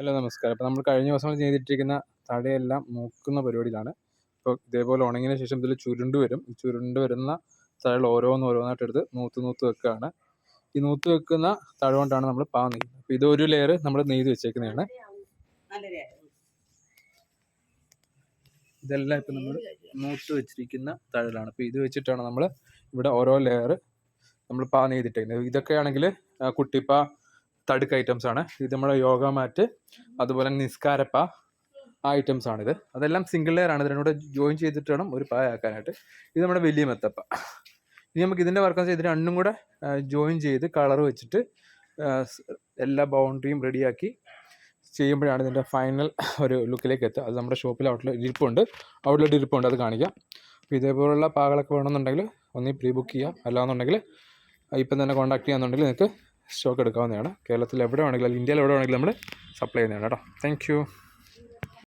Hello നമസ്കാരം. അപ്പോൾ നമ്മൾ കഴിഞ്ഞ ദിവസം ചെയ്തിട്ടിരിക്കുന്ന തടയെല്ലാം നോക്കുന്ന പരിപാടിയിലാണ്. ഇപ്പോൾ ഇതേപോലെ ഉണങ്ങിയതിന് ശേഷം ഇതിൽ ചുരുണ്ട് വരും. ഈ ചുരുണ്ട് വരുന്ന തഴകൾ ഓരോന്ന് ഓരോന്നായിട്ട് എടുത്ത് നൂത്ത് നൂത്ത് വെക്കുകയാണ് ഈ നൂത്ത് വെക്കുന്ന തഴ കൊണ്ടാണ് നമ്മൾ പാ നെയ്യുന്നത്. അപ്പോൾ ഇതൊരു ലെയർ നമ്മൾ നെയ്ത് വെച്ചേക്കുന്നതാണ്. ഇതെല്ലാം ഇപ്പം നമ്മൾ നൂത്ത് വെച്ചിരിക്കുന്ന തഴലാണ് അപ്പോൾ ഇത് വെച്ചിട്ടാണ് നമ്മൾ ഇവിടെ ഓരോ ലെയർ നമ്മൾ പാ നെയ്തിട്ടേക്കുന്നത്. ഇതൊക്കെയാണെങ്കിൽ കുട്ടിപ്പ തടുക്ക് ഐറ്റംസ് ആണ്. ഇത് നമ്മുടെ യോഗ മാറ്റ് അതുപോലെ നിസ്കാരപ്പ ആ ഐറ്റംസ് ആണിത്. അതെല്ലാം സിംഗിൾ ലെയർ ആണ്. ഇതിനോട് ജോയിൻ ചെയ്തിട്ട് വേണം ഒരു പായ ആക്കാനായിട്ട്. ഇത് നമ്മുടെ വലിയ മെത്തപ്പ. ഇനി നമുക്ക് ഇതിന്റെ വർക്ക് ചെയ്ത് രണ്ടും കൂടെ ജോയിൻ ചെയ്ത് കളർ വെച്ചിട്ട് എല്ലാ ബൗണ്ടറിയും റെഡിയാക്കി ചെയ്യുമ്പോഴാണ് ഇതിന്റെ ഫൈനൽ ഒരു ലുക്കിലേക്ക് എത്തുക. അത് നമ്മുടെ ഷോപ്പിൽ ഔട്ട്ലെറ്റ് ഇരിപ്പുണ്ട്. ഔട്ട്ലെറ്റ് ഇരിപ്പുണ്ട്. അത് കാണിക്കാം. അപ്പോൾ ഇതേപോലുള്ള പാകളൊക്കെ വേണമെന്നുണ്ടെങ്കിൽ ഒന്നീ പ്രീ ബുക്ക് ചെയ്യാം. അല്ലാന്നുണ്ടെങ്കിൽ ഇപ്പം തന്നെ കോൺടാക്ട് ചെയ്യാന്നുണ്ടെങ്കിൽ നിങ്ങൾക്ക് സ്റ്റോക്ക് എടുക്കാവുന്നതാണ്. കേരളത്തിൽ എവിടെ വേണമെങ്കിലും ഇന്ത്യയിൽ എവിടെ വേണമെങ്കിലും നമ്മൾ സപ്ലൈ ചെയ്യുന്നതാണ് കേട്ടോ. താങ്ക്